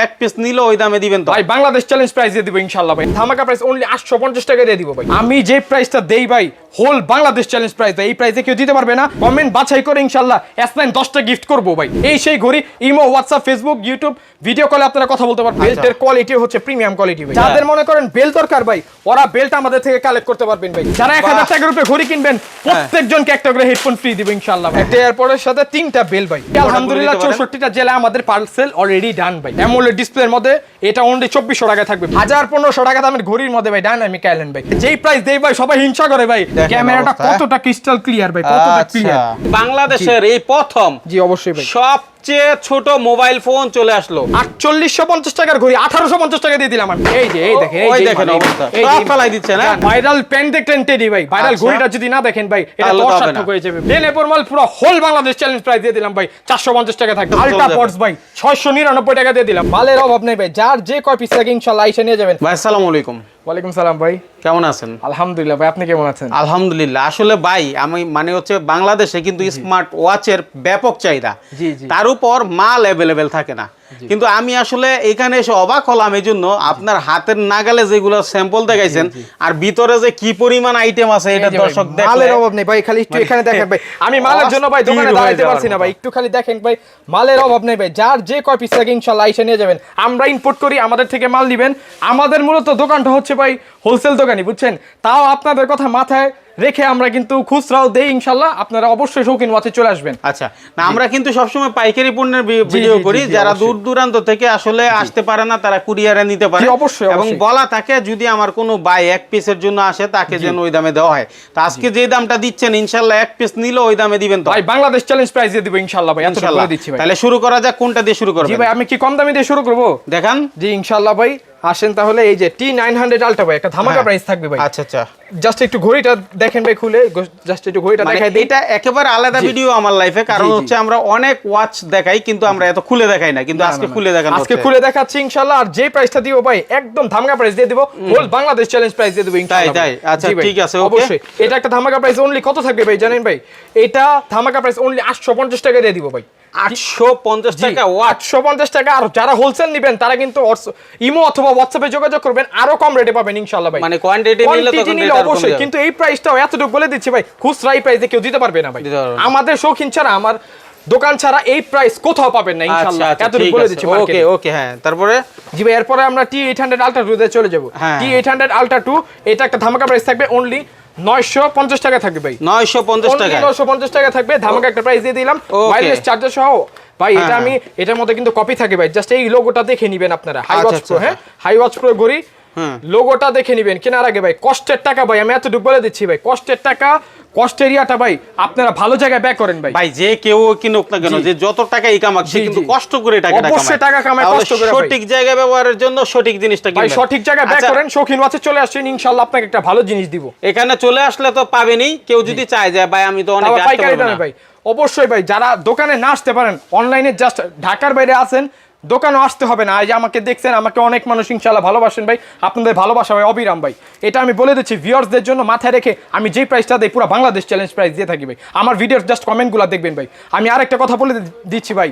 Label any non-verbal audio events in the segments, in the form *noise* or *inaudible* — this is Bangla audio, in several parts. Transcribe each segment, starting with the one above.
এক পিস নিলে ওই দামে দিবেন তো? ভাই বাংলাদেশ চ্যালেঞ্জ প্রাইস দিয়ে দিব ইনশাল্লাহ ভাই। ধামাকা প্রাইস অনলি আটশো পঞ্চাশ টাকা দিয়ে দিব ভাই। আমি যে প্রাইসটা দেই ভাই হোল বাংলাদেশ চ্যালেঞ্জ প্রাইস এই প্রাইসে কেউ দিতে পারবে না। কমেন্ট বাছাই করে ইনশাল্লাহ এস নাইন দশটা গিফট করব ভাই। এই সেই ঘড়ি imo WhatsApp Facebook YouTube video কলে আপনারা কথা বলতে পারবেন। বেল্টের কোয়ালিটি হচ্ছে প্রিমিয়াম কোয়ালিটি ভাই। যাদের মনে করেন বেল দরকার ভাই ওরা বেলটা আমাদের থেকে কালেক্ট করতে পারবেন ভাই। যারা এক হাজার টাকার উপরে ঘড়ি কিনবেন প্রত্যেকজনকে একটা করে হেডফোন ফ্রি দিব ইনশাল্লাহ একটা এয়ারপোর্টের সাথে তিনটা বেল ভাই। আলহামদুলিল্লাহ। চৌষট্টিটা জেলা আমাদের পার্সেল অলরেডি ডান ভাই। অ্যামোলেড ডিসপ্লের মধ্যে এটা অনলি চব্বিশশো টাকা থাকবে। হাজার পনেরোশো টাকা দামের ঘড়ির মধ্যে ভাই ডাইনামিক আইল্যান্ড ভাই। যেই প্রাইস দেই ভাই সবাই হিংসা করে ভাই। ক্যামেরাটা হ্যাঁ? কতটা ক্রিস্টাল ক্লিয়ার ভাই কতটা আচ্ছা। ক্লিয়ার বাংলাদেশের এই প্রথম জি অবশ্যই ভাই। সবচেয়ে ছোট মোবাইল ফোন চলে আসলো আটচল্লিশশো পঞ্চাশ টাকার ঘড়ি আঠারোশো পঞ্চাশ টাকা দিয়ে দিলাম আমি এই যে এই দেখেন ওই দেখেন অবস্থা। ফেলাই দিচ্ছে না? ভাইরাল প্যান দেখতেন টেডি ভাই ভাইরাল আচ্ছা। ঘড়িটা যদি না দেখেন ভাই এটা অসার্থক না। হয়ে যাবে লেন এরপর মাল পুরো হোল বাংলাদেশ চ্যালেঞ্জ প্রাইস দিয়ে দিলাম ভাই চারশো পঞ্চাশ টাকা থাকবে আলট্রা যাবে। ভাই ছয়শো নিরানব্বই টাকা দিয়ে দিলাম মালের অভাব নেই ভাই যার যে কয় পিস লাগে ইনশাল্লাহ এসে নিয়ে যাবেন ভাই আসসালামু আলাইকুম ওয়ালাইকুম সালাম ভাই। কেমন আছেন? আলহামদুলিল্লাহ ভাই আপনি কেমন আছেন? আলহামদুলিল্লাহ আসলে ভাই আমি মানে হচ্ছে বাংলাদেশে কিন্তু স্মার্ট ওয়াচের ব্যাপক চাহিদা। তার উপর মাল অ্যাভেলেবেল থাকে না। কিন্তু আমি আসলে এখানে এসে অবাক হলাম এই জন্য আপনার হাতের নাগালে যেগুলো স্যাম্পল দেখাইছেন আর ভিতরে যে কি পরিমাণ আইটেম আছে এটা দর্শক মালের অভাব নেই ভাই খালি একটু মানে এখানে দেখেন ভাই। আমি মালের জন্য ভাই দোকানে দাঁড়াইতে পারছি না ভাই একটু খালি দেখেন ভাই মালের অভাব নেই ভাই। যার যে কয় পিস লাগে ইনশাল্লাহ এসে নিয়ে যাবেন। আমরা ইম্পোর্ট করি আমাদের থেকে মাল নিবেন। আমাদের মূলত দোকানটা হচ্ছে ভাই হোলসেল দোকানই বুঝছেন? তাও আপনাদের কথা মাথায় রেখে আমরা কিন্তু খুচরাও দেই ইনশাল্লাহ। আপনারা অবশ্যই শৌখিন ওয়াচে চলে আসবেন। আচ্ছা না আমরা কিন্তু সবসময় পাইকারি পণ্যের ভিডিও করি। যারা দূর দূরান্ত থেকে আসলে আসতে পারে না তারা কুরিয়ারে নিতে পারে। অবশ্যই, এবং বলা থাকে যদি আমার কোনো বাই এক পিসের জন্য আসে তাকে যেন ওই দামে দেওয়া হয়। তো আজকে যে দামটা দিচ্ছেন ইনশাল্লাহ এক পিস নিলে ওই দামে দিবেন তো? ভাই বাংলাদেশ চ্যালেঞ্জ প্রাইস দিয়ে দিব ইনশাল্লাহ ভাই। ইনশাল্লাহ। দিচ্ছি ভাই। তাহলে শুরু করা যাক কোনটা দিয়ে শুরু জি ভাই আমি কি কম দামি দিয়ে শুরু করব? দেখান। জি ইনশাল্লাহ ভাই। আসেন তাহলে এই যে টি নাইন হান্ড্রেড আলটা ভাই একটা ধামাকা হ্যাঁ। প্রাইস থাকবে ভাই। আচ্ছা আচ্ছা। জাস্ট একটু ঘড়িটা দেখেন ভাই খুলে জাস্ট একটু ঘড়িটা মানে দেখাই দিই। এটা একেবারে আলাদা ভিডিও আমার লাইফে কারণ। হচ্ছে আমরা অনেক ওয়াচ দেখাই কিন্তু আমরা এত খুলে দেখাই না কিন্তু আজকে খুলে দেখানো আজকে খুলে দেখাচ্ছি ইনশাআল্লাহ আর যে প্রাইসটা দিব ভাই একদম ধামাকা প্রাইস দিয়ে দিব হোল বাংলাদেশ চ্যালেঞ্জ প্রাইস দিয়ে দিব ইনশাআল্লাহ তাই? আচ্ছা, ঠিক আছে. অবশ্যই। এটা একটা ধামাকা প্রাইস অনলি কত থাকবে ভাই জানেন ভাই? এটা ধামাকা প্রাইস অনলি 850 টাকা দিয়ে দিব ভাই। আটশো পঞ্চাশ টাকা আটশো পঞ্চাশ টাকা। আর যারা হোলসেল নিবেন তারা কিন্তু ইমো অথবা হোয়াটসঅ্যাপে যোগাযোগ করবেন আরও কম রেটে পাবেন ইনশাআল্লাহ ভাই। মানে নিলে অবশ্যই কিন্তু এই প্রাইসটাও এতটুকু বলে দিচ্ছি ভাই খুচরা এই প্রাইসে কেউ দিতে পারবে না ভাই। আমাদের শৌখিন ছাড়া আমার দোকান ছাড়া এই প্রাইস কোথাও পাবেন না আচ্ছা ইনশাআল্লাহ। আচ্ছা এতটুকু বলে দিচ্ছি ওকে ওকে হ্যাঁ তারপরে? জি ভাই এরপরে আমরা টি এইট হান্ড্রেড আলট্রা টুতে চলে যাব। T eight hundred ultra two এটা একটা ধামাকা প্রাইস থাকবে অনলি নয়শো পঞ্চাশ টাকা থাকবে ভাই। নয়শো পঞ্চাশ টাকা নয়শো পঞ্চাশ টাকা থাকবে। ধামাকা একটা প্রাইস দিয়ে দিলাম. ওয়্যারলেস চার্জার সহ। ভাই এটা হ্যাঁ, আমি এটার মধ্যে কিন্তু কপি থাকে ভাই। জাস্ট এই লোগোটা দেখে নিবেন আপনারা। হাই ওয়াচ প্রো হ্যাঁ? হাই ওয়াচ প্রো হুম। লোগোটা দেখে নিবেন কেনার আগে ভাই কষ্টের টাকা ভাই আমি এতটুকু বলে দিচ্ছি ভাই কষ্টের টাকা ভাই আপনারা ভালো জায়গায় ব্যয় করেন ভাই। ভাই যে কেউ কিনুক না কেন যে যত কামাক সে কিন্তু কষ্ট করে অবশ্যই টাকা কামায়, কষ্ট করে সঠিক জায়গায় ব্যবহারের জন্য সঠিক জিনিসটা ভাই সঠিক জায়গায় ব্যয় আচ্ছা, করেন শৌখিন ওয়াচে চলে আসছেন ইনশাল্লাহ আপনাকে একটা ভালো জিনিস দিব। এখানে চলে আসলে তো পাবেনই কেউ যদি চায় যে ভাই আমি তো অনেক আসতে পারব না। ভাই অবশ্যই ভাই যারা দোকানে না আসতে পারেন অনলাইনে জাস্ট ঢাকার বাইরে আছেন দোকানও আসতে হবে না। এই যে আমাকে দেখছেন, আমাকে অনেক মানুষ ইনশাল্লাহ ভালোবাসেন ভাই। আপনাদের ভালোবাসা ভাই, অবিরাম ভাই। এটা আমি বলে দিচ্ছি ভিউয়ার্সদের জন্য মাথায় রেখে আমি যেই প্রাইসটা দিই, পুরো বাংলাদেশ চ্যালেঞ্জ প্রাইস দিয়ে থাকি ভাই। আমার ভিডিওর জাস্ট কমেন্টগুলো দেখবেন ভাই। আমি আরেকটা কথা বলে দিচ্ছি ভাই।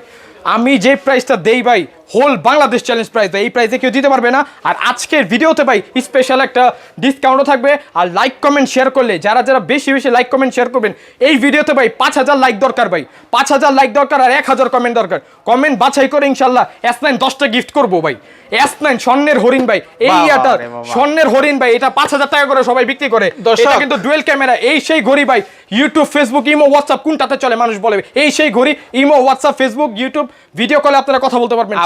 আমি যে প্রাইসটা দেই ভাই হোল বাংলাদেশ চ্যালেঞ্জ প্রাইস ভাই এই প্রাইসে কেউ দিতে পারবে না। আর আজকের ভিডিওতে ভাই স্পেশাল একটা ডিসকাউন্টও থাকবে। আর লাইক কমেন্ট শেয়ার করলে যারা যারা বেশি বেশি লাইক কমেন্ট শেয়ার করবেন এই ভিডিওতে ভাই পাঁচ হাজার লাইক দরকার ভাই। পাঁচ হাজার লাইক দরকার আর এক হাজার কমেন্ট দরকার। কমেন্ট বাছাই করে ইনশাল্লাহ এস নাইন দশটা গিফট করব ভাই। এস নাইন স্বর্ণের হরিণ ভাই। এই বাবা ইয়াটা স্বর্ণের হরিণ ভাই এটা পাঁচ হাজার টাকা করে সবাই বিক্রি করে। এটা কিন্তু ডুয়েল ক্যামেরা এই সেই ঘড়ি ভাই ইউটিউব ফেসবুক ইমো হোয়াটসঅ্যাপ কোনটাতে চলে মানুষ বলে? এই সেই ঘড়ি imo WhatsApp Facebook YouTube video কলে আপনারা কথা বলতে পারবেন।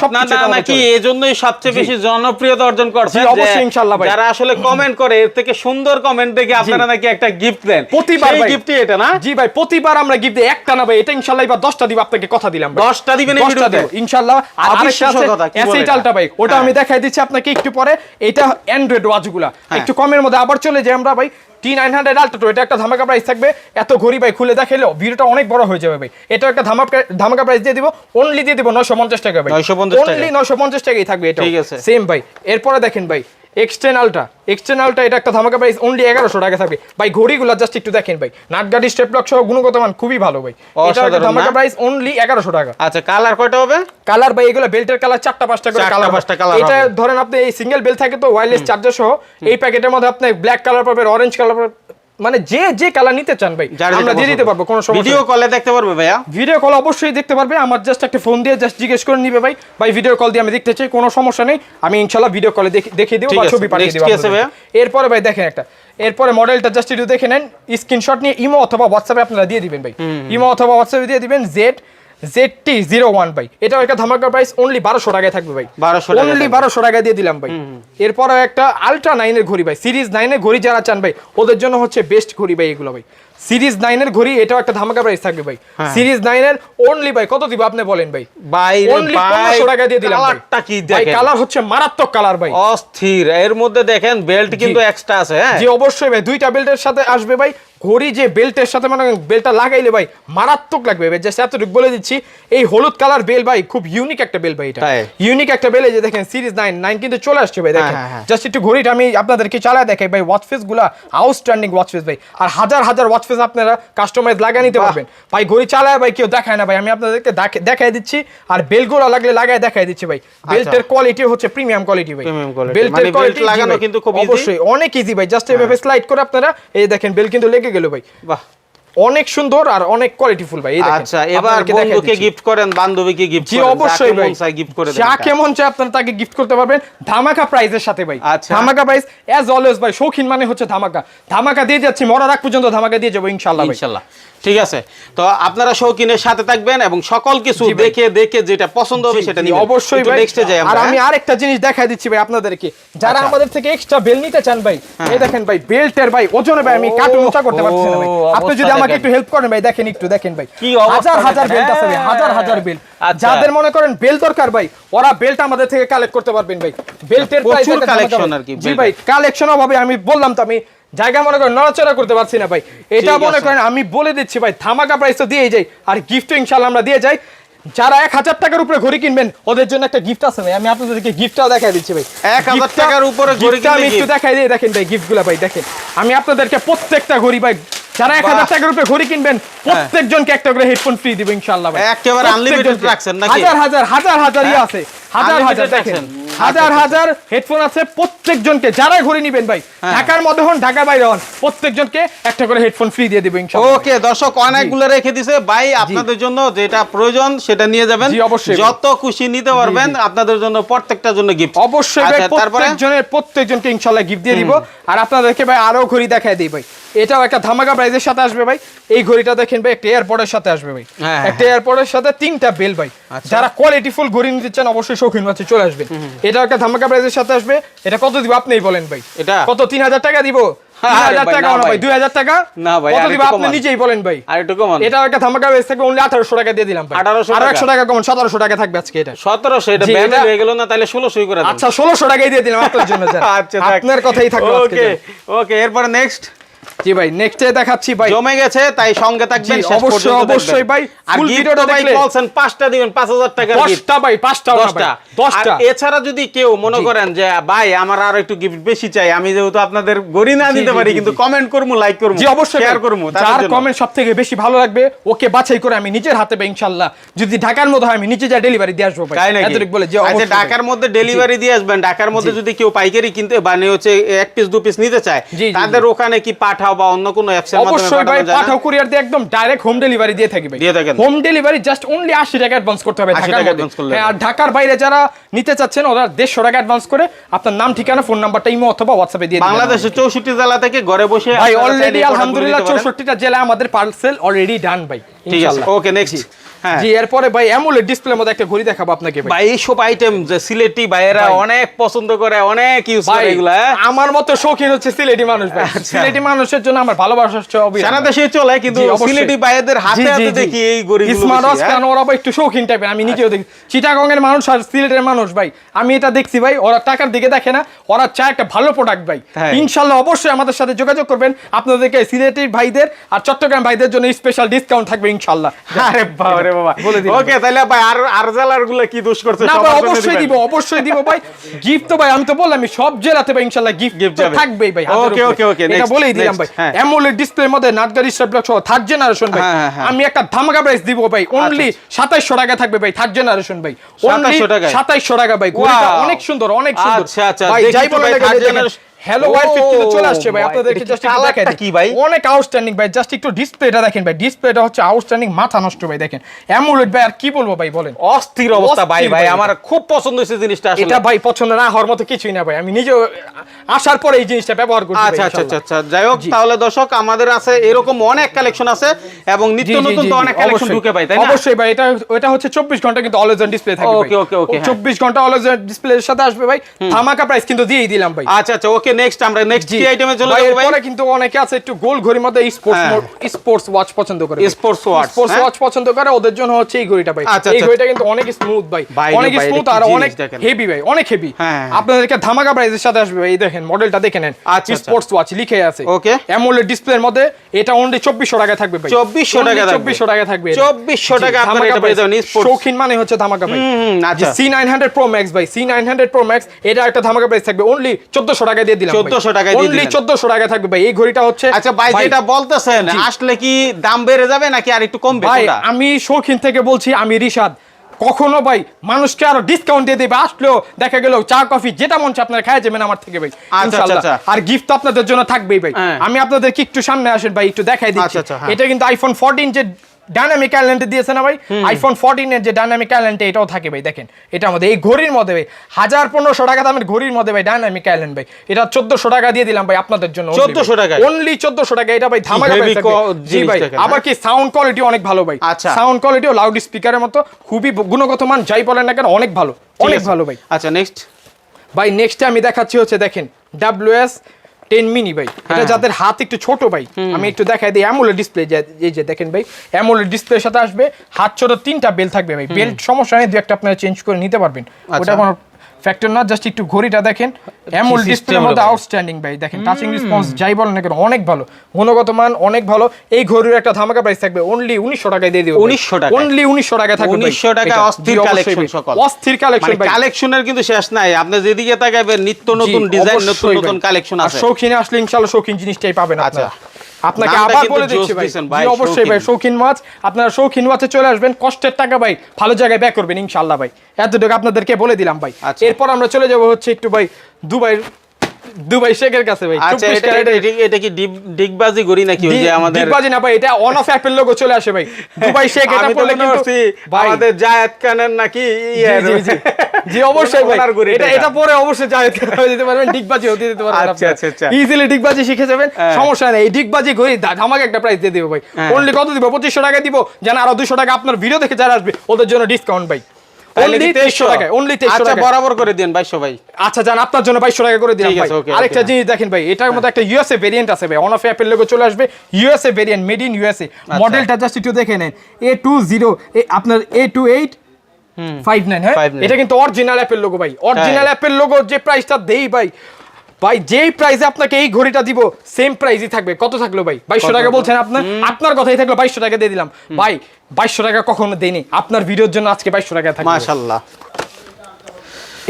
নাকি। এজন্যই সবচেয়ে বেশি জনপ্রিয়তা অর্জন করছে অবশ্যই ইনশাআল্লাহ ভাই। যারা আসলে কমেন্ট করে এর থেকে সুন্দর কমেন্ট দেখে আপনারা নাকি একটা গিফট দেন প্রতিবার ভাই। গিফটই এটা না জি ভাই প্রতিবার আমরা গিফট দিই একটা না ভাই এটা ইনশাআল্লাহ এবার 10টা দিব আপনাকে কথা দিলাম ভাই 10টা দিবেন এই ভিডিওতে? ইনশাআল্লাহ আর আরেকটা আছে ভাই ওটা হ্যাঁ। আমি দেখাই দিচ্ছি আপনাকে একটু পরে এটা অ্যান্ড্রয়েড ওয়াচগুলা হ্যাঁ। একটু কমের মধ্যে আবার চলে যাই আমরা ভাই টি নাইন হান্ড্রেড আলটা এটা একটা ধামাকা প্রাইস থাকবে এত ঘড়ি ভাই খুলে দেখাইলেও ভিডিওটা অনেক বড় হয়ে যাবে ভাই এটা একটা ধামাকা ধামাকা প্রাইস দিয়ে দিব অনলি দিয়ে দিব নয়শো পঞ্চাশ টাকা ভাই 950 টাকা। অনলি নয়শো পঞ্চাশ টাকাই থাকবে এটা ঠিক আছে। সেম ভাই। এরপরে দেখেন ভাই এক্সটের্নালটা এক্সটের্নালটা এটা একটা ধামাকা প্রাইস অনলি এগারোশো টাকা থাকবে। ভাই ঘড়িগুলো জাস্ট একটু দেখেন ভাই। নাটগাড়ি স্টেপ লক সহ গুণগত মান খুবই ভালো ভাই। এটা একটা ধামাকা প্রাইস অনলি এগারোশো টাকা। আচ্ছা কালার কয়টা হবে? কালার ভাই এগুলো বেল্টের কালার চারটা পাঁচটা করে কালার পাঁচটা colour এটা ধরেন আপনি এই সিঙ্গেল বেল থাকে তো ওয়্যারলেস চার্জার সহ এই প্যাকেটের মধ্যে আপনি ব্ল্যাক কালার পাবেন অরেঞ্জ কালার পাবেন মানে যে যে কালার নিতে চান ভাই আমরা দিয়ে দিতে পারব কোনো সমস্যা ভিডিও কলে দেখতে পারবে ভাইয়া? ভিডিও কল অবশ্যই দেখতে পারবে আমার জাস্ট একটা ফোন দিয়ে জাস্ট জিজ্ঞেস করে নিবে ভাই। ভাই ভিডিও কল দিয়ে আমি দেখতে চাই কোনো সমস্যা নেই আমি ইনশাল্লাহ ভিডিও কলে দেখিয়ে দেবো বা ছবি পাঠিয়ে দেবো। এরপরে ভাই দেখেন একটা এরপরে মডেলটা জাস্ট একটু দেখে নেন স্ক্রিনশট নিয়ে ইমো অথবা হোয়াটসঅ্যাপে আপনারা দিয়ে দিবেন ভাই। ইমো অথবা হোয়াটসঅ্যাপে দিয়ে দিবেন Z Z T zero one ভাই। এটাও একটা ধামাকা প্রাইস অনলি বারোশো টাকায় থাকবে ভাই। 1200 টাকায় অনলি। বারোশো টাকায় দিয়ে দিলাম ভাই। এরপরে একটা আলট্রা নাইনের ঘড়ি ভাই সিরিজ নাইনের ঘড়ি যারা চান ভাই ওদের জন্য হচ্ছে বেস্ট ঘড়ি ভাই এগুলো ভাই। সিরিজ নাইনের ঘড়ি এটাও একটা ধামাকা প্রাইস থাকবে ভাই। হ্যাঁ। সিরিজ নাইনের অনলি ভাই কত দিব আপনি বলেন ভাই? বাইরে অনলি পনেরোশো টাকা দিয়ে দিলাম কালারটা কি ভাই কালার হচ্ছে মারাত্মক কালার ভাই। অস্থির এর মধ্যে দেখেন বেল্ট কিন্তু এক্সট্রা আছে হ্যাঁ? জি অবশ্যই ভাই দুইটা বেল্টের সাথে আসবে ভাই। ঘড়ি যে বেল্টের সাথে মানে বেলটা লাগাইলে ভাই মারাত্মক লাগবে ভাই। জাস্ট এতটুকু বলে দিচ্ছি এই হলুদ কালার বেল ভাই খুব ইউনিক একটা বেল ভাই এটা। ইউনিক একটা বেল এই যে দেখেন সিরিজ নাইন নাইন কিন্তু চলে আসছে ভাই দেখেন। হ্যাঁ, হ্যাঁ। জাস্ট একটু ঘড়িটা আমি আপনাদেরকে চালায় দেখাই ভাই ওয়াচ ফেসগুলা আউটস্ট্যান্ডিং ওয়াচ ফেস ভাই। আর হাজার হাজার ওয়াচ ফেস আপনারা কাস্টমাইজ লাগিয়ে নিতে পারবেন। ভাই ঘড়ি চালায় ভাই কেউ দেখায় না ভাই আমি আপনাদেরকে দেখে- দেখাই দিচ্ছি। আর বেলগুলো লাগলে লাগায় দেখাই দিচ্ছি ভাই। বেল্টের কোয়ালিটি হচ্ছে প্রিমিয়াম কোয়ালিটি ভাই। বেল্টের মানে কোয়ালিটি লাগানো কিন্তু খুব। হ্যাঁ। অবশ্যই অনেক ইজি ভাই। জাস্ট এভাবে স্লাইড করে আপনারা এই দেখেন বেল কিন্তু লেগে গেল ভাই। বাহ। অনেক সুন্দর আর অনেক কোয়ালিটিফুল ভাই আচ্ছা এবার বন্ধুকে গিফট করেন বান্ধবীকে গিফট জি করেন অবশ্যই ভাই। গিফট করে দেন। যা কেমন চাই আপনারা তাকে গিফট করতে পারবেন। ধামাকা প্রাইজের সাথে ভাই। আচ্ছা। ধামাকা প্রাইজ অ্যাজ অলওয়েজ ভাই শৌখিন মানে হচ্ছে ধামাকা। ধামাকা দিয়ে যাচ্ছি মরার রাখ পর্যন্ত ধামাকা দিয়ে যাব ইনশাআল্লাহ ভাই। ইনশাল্লাহ ঠিক আছে? তো আপনারা শৌখিনের সাথে থাকবেন এবং সকল কিছু দেখে দেখে যেটা পছন্দ হবে সেটা নিবেন। অবশ্যই নেক্সটে যাই আর আমি হ্যাঁ? আরেকটা জিনিস দেখাই দিচ্ছি ভাই আপনাদেরকে। যারা আচ্ছা। আমাদের থেকে এক্সট্রা বেল নিতে চান ভাই এই দেখেন ভাই বেল্টের ভাই ওজনে ভাই আমি কার্টুন উঁচা করতে পারছি না ভাই। আপনি যদি আমাকে একটু হেল্প করেন ভাই দেখেন একটু দেখেন ভাই। কি হাজার হাজার দেখেন, বেল্ট আছে ভাই হ্যাঁ। হাজার হাজার বেল্ট। যাদের মনে করেন বেল দরকার ভাই ওরা বেল্ট আমাদের থেকে কালেক্ট করতে পারবেন ভাই। বেল্টের প্রাইস প্রচুর collection আর কি জি ভাই কালেকশন অভাবে আমি বললাম তো আমি জায়গা মনে করেন নড়াচড়া করতে পারছি না ভাই। এটা মনে করেন আমি বলে দিচ্ছি ভাই ধামাকা প্রাইস তো দিয়ে যাই আর গিফট ইনশাল্লাহ আমরা দিয়ে যাই। যারা এক হাজার টাকার উপরে ঘড়ি কিনবেন ওদের জন্য একটা গিফট আছে ভাই আমি আপনাদেরকে গিফটটাও দেখাই দিচ্ছি ভাই। 1000 Gift-টা- টাকার উপরে ঘড়ি gift-টা আমি একটু দেখাই দিয়ে দেখেন ভাই গিফটগুলো ভাই দেখেন। আমি আপনাদেরকে প্রত্যেকটা ঘড়ি ভাই যারা এক হাজার বাহ। টাকার উপরে ঘড়ি কিনবেন প্রত্যেকজনকে একটা করে হেডফোন ফ্রি দিব একেবারে রাখছেন নাকি? হাজার হাজার হাজার হাজারই হ্যাঁ? আছে। হাজার হাজার দেখেন। হাজার আচ্ছা, হাজার হেডফোন আছে প্রত্যেকজনকে। যারা ঘড়ি নিবেন ভাই হ্যাঁ। ঢাকার মধ্যে হন ঢাকা বাইরে হন প্রত্যেকজনকে একটা করে হেডফোন ফ্রি দিয়ে দেবো ওকে দর্শক অনেকগুলো রেখে দিছে। ভাই আপনাদের জন্য যেটা প্রয়োজন সেটা নিয়ে যাবেন। অবশ্যই যত খুশি নিতে পারবেন আপনাদের জন্য প্রত্যেকটা জন্য গিফট অবশ্যই আচ্ছা, তারপরে? প্রত্যেকজনের প্রত্যেকজনকে ইনশাআল্লাহ গিফট দিয়ে দিব। আর আপনাদেরকে ভাই আরও ঘড়ি দেখায় দিই ভাই। এটাও একটা ধামাকা প্রাইজের সাথে আসবে ভাই। এই ঘড়িটা দেখেন ভাই একটা এয়ারপোর্টের সাথে আসবে ভাই। হ্যাঁ, একটা এয়ারপোর্টের সাথে তিনটা বেল ভাই। আচ্ছা। যারা কোয়ালিটি ফুল ঘড়ি নিতে চান অবশ্যই শৌখিন আছে চলে আসবেন এটা একটা ধামাকা প্রাইজের সাথে আসবে। এটা কত দিব আপনিই বলেন ভাই? এটা? কত তিন হাজার টাকা দিব? তিন আরে হাজার ভাই, টাকা না না ভাই ভাই। দুই হাজার টাকা? না ভাই, কত আর দিব একটু আপনি নিজেই বলেন ভাই। আর একটু একটা ধামাকা প্রাইস আঠারোশো টাকা দিয়ে দিলাম ভাই। 1800 টাকা। একশো সতেরোশো টাকা থাকবে এটা। সতেরোশো এটা জি, ব্যান এটা- হয়ে গেল তাহলে ষোলোশোই করে আচ্ছা ষোলোশো টাকাই দিয়ে দিলাম আপনার *laughs* কথাই ওকে ওকে এরপরে নেক্সট জি ভাই নেক্সটে দেখাচ্ছি ভাই। জমে গেছে তাই সঙ্গে থাকবেন অবশ্যই, অবশ্যই ভাই, আর ভিডিওটা ভাই বলছেন পাঁচটা দিবেন পাঁচ হাজার টাকার gift। ভাই পাঁচটা দশটা। দশটা। আর এছাড়া যদি কেউ মনে করেন যে ভাই আমার আরও একটু গিফট বেশি চাই আমি যেহেতু আপনাদের গড়ি না দিতে পারি কিন্তু কমেন্ট করব লাইক করব জি অবশ্যই শেয়ার ভাই। যার কমেন্ট সব থেকে বেশি ভালো লাগবে ওকে বাছাই করে আমি নিজের হাতে পাই ইনশাল্লাহ। যদি ঢাকার মধ্যে হয় আমি নিচে যা ডেলিভারি দিয়ে আসব ভাই। এতটুকু বলে যে আচ্ছা ঢাকার মধ্যে ডেলিভারি দিয়ে আসবেন ঢাকার মধ্যে যদি কেউ পাইকারি কিনতে মানে হচ্ছে এক পিস দু পিস নিতে চায় তাদের ওখানে কি পাঠাও বা অন্য কোনো অ্যাপসের মাধ্যমে অবশ্যই ভাই? পাঠাও কুরিয়ার দিয়ে একদম ডাইরেক্ট হোম ডেলিভারি দিয়ে থাকি ভাই দিয়ে থাকেন। হোম ডেলিভারি জাস্ট অনলি আশি টাকা অ্যাডভান্স করতে হবে 80 ঢাকার টাকা মধ্যে করলে হ্যাঁ আর ঢাকার বাইরে যারা নিতে চাচ্ছেন ওরা দেড়শো টাকা অ্যাডভান্স করে আপনার নাম ঠিকানা ফোন নাম্বারটা ইমো অথবা হোয়াটসঅ্যাপে দিয়ে দিন বাংলাদেশের চৌষট্টি জেলা থেকে ঘরে বসে ভাই অলরেডি আলহামদুলিল্লাহ নিতে পারেন। চৌষট্টিটা জেলা আমাদের পার্সেল অলরেডি ডান ভাই ঠিক আছে ইনশাআল্লাহ। ওকে নেক্সট জি এরপরে ভাই অ্যামুলেট ডিসপ্লের মধ্যে একটা ঘড়ি দেখাবো আপনাকে ভাই। ভাই এইসব আইটেম যে সিলেটি ভাইয়েরা অনেক পছন্দ করে অনেক ইউজ করে ভাই এগুলা হ্যাঁ? আমার মতো শৌখিন হচ্ছে সিলেটি মানুষ ভাই। আচ্ছা। সিলেটি মানুষের জন্য আমার ভালোবাসা হচ্ছে সারা দেশে চলে কিন্তু সিলেটি ভাইয়েদের হাতে হাতে দেখি এই গরিগুলো স্মার্ট ওয়াচ কারণ ওরা আবার একটু শৌখিন টাইপের আমি নিজেও দেখি। চিটাগং এর মানুষ আর সিলেটের মানুষ ভাই আমি এটা দেখছি ভাই ওরা টাকার দিকে দেখে না ওরা চায় একটা ভালো প্রোডাক্ট ভাই। হ্যাঁ। ইনশাল্লাহ অবশ্যই আমাদের সাথে যোগাযোগ করবেন আপনাদেরকে সিলেটের ভাইদের আর চট্টগ্রাম ভাইদের জন্য স্পেশাল ডিসকাউন্ট থাকবে ইনশাল্লাহ আরে বাবারে বাবা। বলে ওকে তাহলে ভাই আর আর জেলারগুলা কি দোষ করছে? না ভাই অবশ্যই দিব অবশ্যই দিব ভাই। গিফট তো ভাই আমি তো বললাম সব জেলাতে ভাই ইনশাআল্লাহ গিফট যাবে। থাকবেই ভাই উপরে। okay, okay, এটা বলেই দিলাম ভাই। হ্যাঁ। অ্যামোলেড ডিসপ্লের মধ্যে স্ট্যাবলক সহ থার্ড জেনারেশন ভাই। হ্যাঁ, হ্যাঁ। আমি একটা ধামাকা প্রাইস দিব ভাই অনলি 2700 টাকা থাকবে ভাই থার্ড জেনারেশন ভাই। অনলি 2700 টাকা ভাই ঘড়িটা অনেক সুন্দর অনেক সুন্দর। আচ্ছা, আচ্ছা, ভাই যাই তো হ্যালো ওয়াই ফিফটিতে চলে Oh আসছে ভাই। আপনাদেরকে জাস্ট একটু colourটা দেখাই কি ভাই? অনেক আউটস্ট্যান্ডিং ভাই জাস্ট একটু ডিসপ্লেটা দেখেন ভাই। ডিসপ্লেটা হচ্ছে আউটস্ট্যান্ডিং মাথা নষ্ট ভাই দেখেন। অ্যামোলেড ভাই আর কি বলব ভাই বলেন? অস্থির অবস্থা ভাই ভাই। আমার খুব পছন্দ হয়েছে জিনিসটা আসলে। এটা ভাই পছন্দ না হওয়ার মতো কিছুই না ভাই। আমি নিজেও আসার পরে এই জিনিসটা ব্যবহার আচ্ছা আচ্ছা আচ্ছা আচ্ছা। যাই হোক তাহলে দর্শক আমাদের আছে এরকম অনেক কালেকশন আছে এবং নিত্য নতুন তো অনেক কালেকশন। ঢুকে ভাই তাই না? অবশ্যই ভাই এটা এটা হচ্ছে 24 ঘণ্টা কিন্তু অলওয়েজ অন ডিসপ্লে থাকবে okay, okay, হ্যাঁ। 24 ঘণ্টা অলওয়েজ অন ডিসপ্লের সাথে আসবে ভাই। ধামাকা প্রাইস কিন্তু দিয়েই দিলাম ভাই। আচ্ছা আচ্ছা ওকে নেক্সট আমরা নেক্সট কি আইটেমে চলে যাব ভাই কিন্তু অনেকে আছে একটু গোল ঘড়ির মধ্যে স্পোর্টস। স্পোর্টস ওয়াচ পছন্দ করে Sports watch, স্পোর্টস? ওয়াচ পছন্দ করে ওদের জন্য হচ্ছে এই ঘড়িটা ভাই আচ্ছা, এই আচ্ছা। ঘড়িটা কিন্তু অনেক স্মুথ ভাই অনেক স্মুথ আর অনেক হেভি ভাই অনেক হেভি। আপনাদেরকে ধামাকা প্রাইসের সাথে আসবে ভাই দেখেন মডেলটা দেখে নেন আচ্ছা, আচ্ছা। স্পোর্টস ওয়াচ লিখে আছে. অ্যামোলেড ডিসপ্লের মধ্যে এটা অনলি 2400 টাকায় থাকবে ভাই 2400 টাকা থাকবে। 2400 টাকা থাকবে 2400 টাকা আপনারা এটা পেয়ে যাবেন। শৌখিন মানে হচ্ছে ধামাকা ভাই আচ্ছা। C nine hundred pro max ভাই C nine hundred pro max এটা একটা ধামাকা প্রাইস থাকবে অনলি চোদ্দশো টাকা দিয়ে দিলাম 1400 টাকায় দিয়ে অনলি দিলেন। টাকা থাকবে ভাই এই ঘড়িটা হচ্ছে আচ্ছা ভাই যেটা বলতেছেন আসলে কি দাম বেড়ে যাবে নাকি আর একটু কমবে ভাই আমি শৌখিন থেকে বলছি আমি রিশাদ কখনো ভাই মানুষকে আরও ডিসকাউন্ট দিয়ে দেবে আসলেও দেখা গেল চা কফি যেটা মন আপনারা খাই যাবেন আমার থেকে ভাই আচ্ছা। আচ্ছা। আর গিফট আপনাদের জন্য থাকবেই ভাই হ্যাঁ। আমি আপনাদেরকে একটু সামনে আসেন ভাই একটু দেখাই দিচ্ছি হ্যাঁ। এটা কিন্তু আইফোন 14 যে ডাইনামিক আইল্যান্ডে দিয়েছে না ভাই? আইফোন 14 এর যে ডাইনামিক আইল্যান্ডে এটাও থাকে ভাই দেখেন। এটার মধ্যে এই ঘড়ির মধ্যে ভাই হাজার পনেরোশো টাকা দামের ঘড়ির মধ্যে ভাই ডাইনামিক আইল্যান্ড ভাই। এটা চোদ্দশো টাকা দিয়ে দিলাম ভাই আপনাদের জন্য 1400 টাকায়? অনলি চোদ্দশো টাকা এটা ভাই ধামাকা জি ভাই আবার কি সাউন্ড কোয়ালিটি অনেক ভালো ভাই। আচ্ছা। সাউন্ড কোয়ালিটিও লাউড স্পিকারের মতো খুবই গুণগত মান যাই বলেন না কেন অনেক ভালো অনেক ভালো ভাই। আচ্ছা নেক্সট ভাই নেক্সটে আমি দেখাচ্ছি হচ্ছে দেখেন ডাব্লিউএস টেন মিনি ভাই। এটা হ্যাঁ। যাদের হাত একটু ছোট ভাই আমি একটু দেখাই দিই অ্যামোলে ডিসপ্লে এই যে দেখেন ভাই অ্যামোলেড ডিসপ্লের সাথে আসবে হাত ছোট তিনটা বেল থাকবে ভাই। বেল্ট সমস্যা নেই দু একটা আপনারা চেঞ্জ করে নিতে পারবেন। আচ্ছা। ওটা কোনো ফ্যাক্টর না জাস্ট একটু ঘড়িটা দেখেন। অ্যামোল ডিসপ্লের মধ্যে আউটস্ট্যান্ডিং ভাই। দেখেন টাচিং রেসপন্স যাই বলেন না কেন অনেক ভালো। গুণগত মান অনেক ভালো। এই ঘড়ির একটা ধামাকা প্রাইস থাকবে অনলি উনিশশো টাকায় দিয়ে দিব 1900 টাকায়? অনলি উনিশশো টাকা থাকবে। 1900 টাকা অস্থির কালেকশন সকল। অস্থির কালেকশন মানে ভাই। কালেকশনের কিন্তু শেষ নাই। আপনি যেদিকে তাকাবেন নিত্য নতুন ডিজাইন নতুন নতুন কালেকশন আর আছে। শৌখিনে আসলে ইনশাআল্লাহ শৌখিন জিনিসটাই পাবেন আচ্ছা। আপনাকে আবার বলে দিচ্ছি ভাই। অবশ্যই ভাই শৌখিন। মাছ। আপনারা শৌখিন মাছে চলে আসবেন। কষ্টের টাকা ভাই ভালো জায়গায় ব্যয় করবেন ইনশাল্লাহ ভাই। এতটুকু আপনাদেরকে বলে দিলাম ভাই। আচ্ছা। এরপর আমরা চলে যাব হচ্ছে একটু ভাই দুবাই দুবাই শেখের কাছে ভাই আচ্ছা এটা এটা- কি ডিগবাজি নাকি ওই যে আমাদের ডিগবাজি না ভাই এটা অন অফ অ্যাপেল লোগো চলে আসে ভাই। *laughs* দুবাই শেখ এটা পড়লে কিন্তু আমাদের জায়েদ খানের নাকি ইয়ে জি, জি, জি। জি অবশ্যই ভাই। এটা এটা। পরে অবশ্যই জায়েদ খান হয়ে যেতে পারবেন ডিগবাজি হতে দিতে পারবেন আচ্ছা, আচ্ছা, আচ্ছা। ইজিলি ডিগবাজি শিখে যাবেন হ্যাঁ। সমস্যা নেই। এই ডিগবাজি ঘড়ি ধামাকা একটা প্রাইস দিয়ে দেবো ভাই। হ্যাঁ। অনলি কত দিব? পঁচিশশো টাকা দিব। যেন আরও দুশো টাকা আপনার ভিডিও দেখে যারা আসবে ওদের জন্য ডিসকাউন্ট ভাই। তাহলে অনলি কি তেইশশো 2300 টাকায়? অনলি তেইশশো আচ্ছা বরাবর করে দেন আচ্ছা জান আপনার জন্য বাইশশো টাকা করে দিলাম ঠিক ভাই। আছে, okay, আরেকটা হ্যাঁ। জিনিস দেখেন ভাই এটার মধ্যে একটা ইউএসএ ভেরিয়েন্ট আছে ভাই। অন অফ অ্যাপের লোগো চলে আসবে। USA variant made in USA. মডেলটা জাস্ট একটু দেখে নেন। এ টু জিরো আপনার A two eight five nine হ্যাঁ? এটা কিন্তু অরিজিনাল অ্যাপের লোগো ভাই। অরিজিনাল অ্যাপের লোগো যে প্রাইসটা দেই ভাই ভাই যেই প্রাইসে আপনাকে এই ঘড়িটা দিব সেম প্রাইসই থাকবে। কত থাকল ভাই? বাইশশো টাকা বলছেন আপনার আপনার কথাই থাকল বাইশশো টাকা দিয়ে দিলাম। ভাই বাইশশো টাকা কখনো দেয়নি আপনার ভিডিওর জন্য আজকে বাইশশো টাকা থাকবে মাশাল্লাহ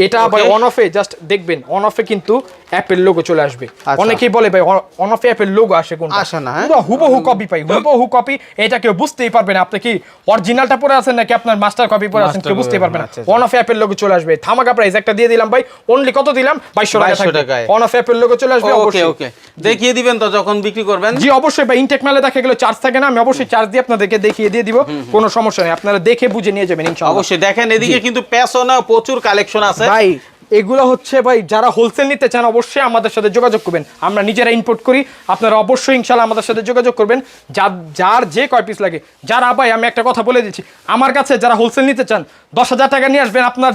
এটা ভাই অন অফে জাস্ট দেখবেন অন অফে কিন্তু অ্যাপেল লোগো চলে আসবে। আচ্ছা। অনেকেই বলে ভাই অন অফে অ্যাপেল লোগো আসে কোন আসে না, হ্যাঁ? হুবহু কপি পাই হুবহু কপি এটা কেউ বুঝতেই পারবে না। আপনি কি অরিজিনালটা পরে আছেন নাকি আপনার মাস্টার কপি পরে আছেন কেউ বুঝতেই পারবে না। অন অফ অ্যাপেল লোগো চলে আসবে। থামাকা প্রাইস একটা দিয়ে দিলাম ভাই। অনলি কত দিলাম? বাইশশো টাকা 2200 থাকবে। অন অফ অ্যাপেল লোগো চলে আসবে ওকে অবশ্যই। ওকে দেখিয়ে দিবেন তো যখন বিক্রি করবেন। জি অবশ্যই ভাই ইনটেক মেলে দেখা গেলে চার্জ থাকে না আমি অবশ্যই চার্জ দিয়ে আপনাদেরকে দেখিয়ে দিয়ে দিব। কোনো সমস্যা নেই আপনারা দেখে বুঝে নিয়ে যাবেন ইনশাআল্লাহ। অবশ্যই। দেখেন এদিকে কিন্তু পেছনে প্রচুর কালেকশন আছে। ভাই এগুলো হচ্ছে ভাই, যারা হোলসেল নিতে চান অবশ্যই আমাদের সাথে যোগাযোগ করবেন। আমরা নিজেরা ইম্পোর্ট করি, আপনারা অবশ্যই ইনশাল্লাহ আমাদের সাথে যোগাযোগ করবেন। যার যার যে কয় পিস লাগে। যারা, ভাই, আমি একটা কথা বলে দিচ্ছি, আমার কাছে যারা হোলসেল নিতে চান, দশ হাজার টাকা নিয়ে আসবেন, আপনার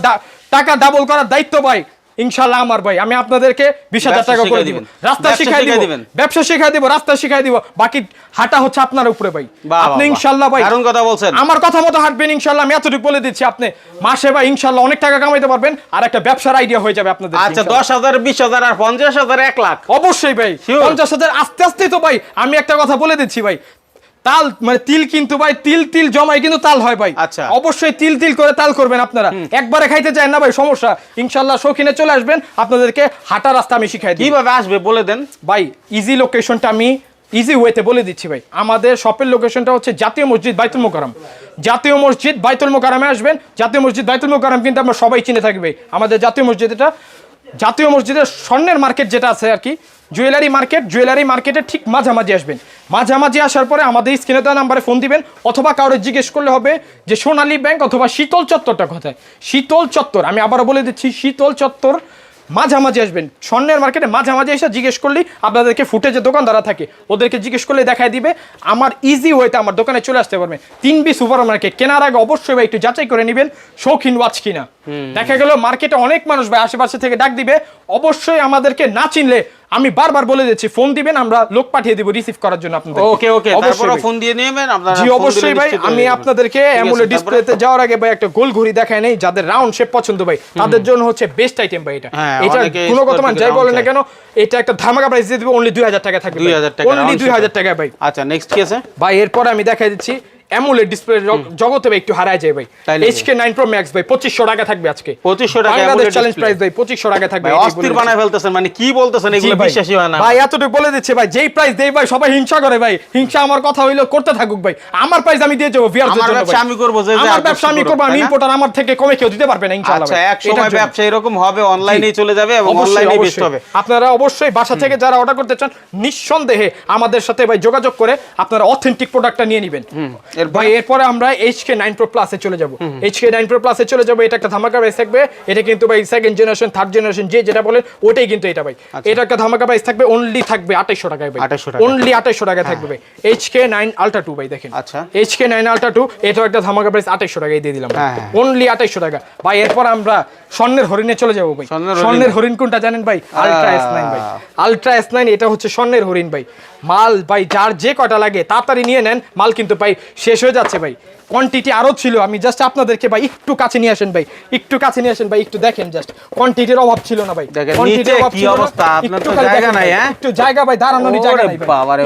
টাকা ডাবল করার দায়িত্ব, ভাই। ইনশাল্লাহ আমার ভাই আমি আপনাদেরকে বিশ হাজার টাকা করে দিব। রাস্তা শিখাই দিব। ব্যবসা শিখাই দিব রাস্তা শিখাই দিব। বাকি হাঁটা হচ্ছে আপনার উপরে ভাই। আপনি ইনশাল্লাহ ভাই দারুণ কথা বলছেন। আমার কথা মতো হাঁটবেন ইনশাল্লাহ আমি এতটুকু বলে দিচ্ছি আপনি। মাসে ভাই ইনশাল্লাহ অনেক টাকা কামাইতে পারবেন আর একটা ব্যবসার আইডিয়া হয়ে যাবে আপনাদের আচ্ছা। দশ হাজার বিশ হাজার আর পঞ্চাশ হাজার এক লাখ। অবশ্যই ভাই. পঞ্চাশ হাজার আস্তে আস্তে তো ভাই আমি একটা কথা বলে দিচ্ছি ভাই। তাল মানে তিল কিন্তু ভাই তিল তিল জমাই কিন্তু তাল হয় ভাই। আচ্ছা। অবশ্যই তিল তিল করে তাল করবেন আপনারা। একবারে খাইতে চান না ভাই সমস্যা। ইনশাল্লাহ শৌখিনে চলে আসবেন। আপনাদেরকে হাঁটা রাস্তা আমি শিখাই কীভাবে আসবে বলে দেন। ভাই ইজি লোকেশনটা আমি ইজি ওয়েতে বলে দিচ্ছি ভাই। আমাদের শপের লোকেশনটা হচ্ছে জাতীয় মসজিদ বাইতুল মোকারম জাতীয় মসজিদ বাইতুল মোকারমে আসবেন। জাতীয় মসজিদ বাইতুল মোকারম কিন্তু আমরা সবাই চিনে থাকবে আমাদের জাতীয় মসজিদ এটা জাতীয় মসজিদের স্বর্ণের মার্কেট যেটা আছে আর কি জুয়েলারি মার্কেট জুয়েলারি মার্কেটের ঠিক মাঝামাঝি আসবেন। মাঝামাঝি আসার পরে আমাদের স্ক্রিনে দেওয়া নাম্বারে ফোন দিবেন অথবা কারও জিজ্ঞেস করলে হবে যে সোনালী ব্যাংক অথবা শীতল চত্বরটা কোথায়? শীতল চত্বর আমি আবারও বলে দিচ্ছি শীতল চত্বর মাঝামাঝি আসবেন। স্বর্ণের মার্কেটে মাঝামাঝি এসে জিজ্ঞেস করলেই আপনাদেরকে ফুটে যে দোকানদারা থাকে। ওদেরকে জিজ্ঞেস করলে দেখায় দিবে আমার ইজি ওয়েতে আমার দোকানে চলে আসতে পারবে। তিন বি সুপার মার্কেট কেনার আগে অবশ্যই ভাই একটু যাচাই করে নেবেন শৌখিন ওয়াচ কিনা। দেখা গেল মার্কেটে অনেক মানুষ ভাই আশেপাশে থেকে ডাক দিবে অবশ্যই আমাদেরকে না চিনলে আমি বারবার বলে দিচ্ছি ফোন দিবেন আমরা লোক পাঠিয়ে দিব রিসিভ করার জন্য আপনাদের ওকে ওকে তারপরে ফোন দিয়ে নেবেন আপনারা জি অবশ্যই ভাই আমি আপনাদেরকে অ্যামুলে ডিসপ্লেতে যাওয়ার আগে ভাই একটা গোল ঘড়ি দেখায় নেই যাদের রাউন্ড শেপ পছন্দ ভাই তাদের জন্য হচ্ছে বেস্ট আইটেম ভাই এটা। হ্যাঁ, এটা গুণগত মান যাই বলেন না কেন এটা একটা ধামাকা প্রাইস দিয়ে দিবে অনলি দুই হাজার টাকা থাকবে 2000 টাকা অনলি round দুই হাজার shape। টাকা ভাই। আচ্ছা নেক্সট কি আছে? ভাই এরপর আমি দেখাই দিচ্ছি অ্যামুলেট ডিসপ্লে জগতে ভাই একটু হারায় যায় ভাই? এইচকে নাইন প্রো ম্যাক্স ভাই পঁচিশশো টাকা থাকবে আজকে। 2500 টাকা বাংলাদেশ চ্যালেঞ্জ প্রাইস ভাই পঁচিশশো টাকা থাকবে অস্থির বানায় ফেলতেছেন মানে কি বলতেছেন এগুলো। বিশ্বাসই হয় না। ভাই এতটুকু বলে দিচ্ছে ভাই যেই প্রাইস দেই ভাই সবাই হিংসা করে ভাই। হিংসা আমার কথা হইল করতে থাকুক ভাই। আমার প্রাইস আমি দিয়ে যাব ভিউয়ারদের আমার ব্যবসা আমি করব, যে আমার ব্যবসা আমি করব আমি ইম্পোর্টার আমার থেকে কমে কেউ দিতে পারবে না ইনশাআল্লাহ আচ্ছা এক সময় ব্যবসা এরকম হবে অনলাইনেই চলে যাবে এবং অবশ্যই, বেস্ট। হবে। আপনারা অবশ্যই বাসা থেকে যারা অর্ডার করতে চান নিঃসন্দেহে আমাদের সাথে ভাই যোগাযোগ করে আপনারা অথেন্টিক প্রোডাক্টটা নিয়ে নেবেন? ভাই এরপরে আমরা এইচকে নাইন প্রো প্লাসে চলে যাব। এইচকে নাইন প্রো প্লাসে চলে যাব এটা একটা ধামাকা প্রাইস থাকবে। এটা কিন্তু ভাই সেকেন্ড জেনারেশন থার্ড জেনারেশন যে যেটা বলেন ওটাই কিন্তু এটা ভাই। এটা একটা ধামাকা প্রাইস থাকবে অনলি থাকবে আঠাইশশো টাকায় ভাই। অনলি আঠাইশশো টাকায় থাকবে ভাই। এইচকে নাইন আলট্রা টু ভাই দেখেন। আচ্ছা। এইচকে নাইন আলট্রা টু এটাও একটা ধামাকা প্রাইস আঠাইশশো টাকায় দিয়ে দিলাম হ্যাঁ, হ্যাঁ। অনলি আঠাইশশো টাকা। ভাই এরপর আমরা স্বর্ণের হরিণে চলে যাব ভাই। স্বর্ণের হরিণ। কোনটা জানেন ভাই? আলট্রা এস নাইন ভাই। আলট্রা এস নাইন এটা হচ্ছে স্বর্ণের হরিণ ভাই। মাল ভাই যার যে কটা লাগে তাড়াতাড়ি নিয়ে নেন। মাল কিন্তু ভাই শেষ হয়ে যাচ্ছে ভাই। কোয়ান্টিটি আরও ছিল আমি জাস্ট আপনাদেরকে ভাই একটু কাছে নিয়ে আসেন ভাই একটু কাছে নিয়ে আসেন ভাই একটু দেখেন জাস্ট কোয়ান্টিটির অভাব ছিল না ভাই। দেখেন, অভাব ছিল অবস্থা? আপনার একটু তো জায়গা নাই, ভাই, হ্যাঁ? একটু জায়গা ভাই দাঁড়ানোর ওরে জায়গা নাই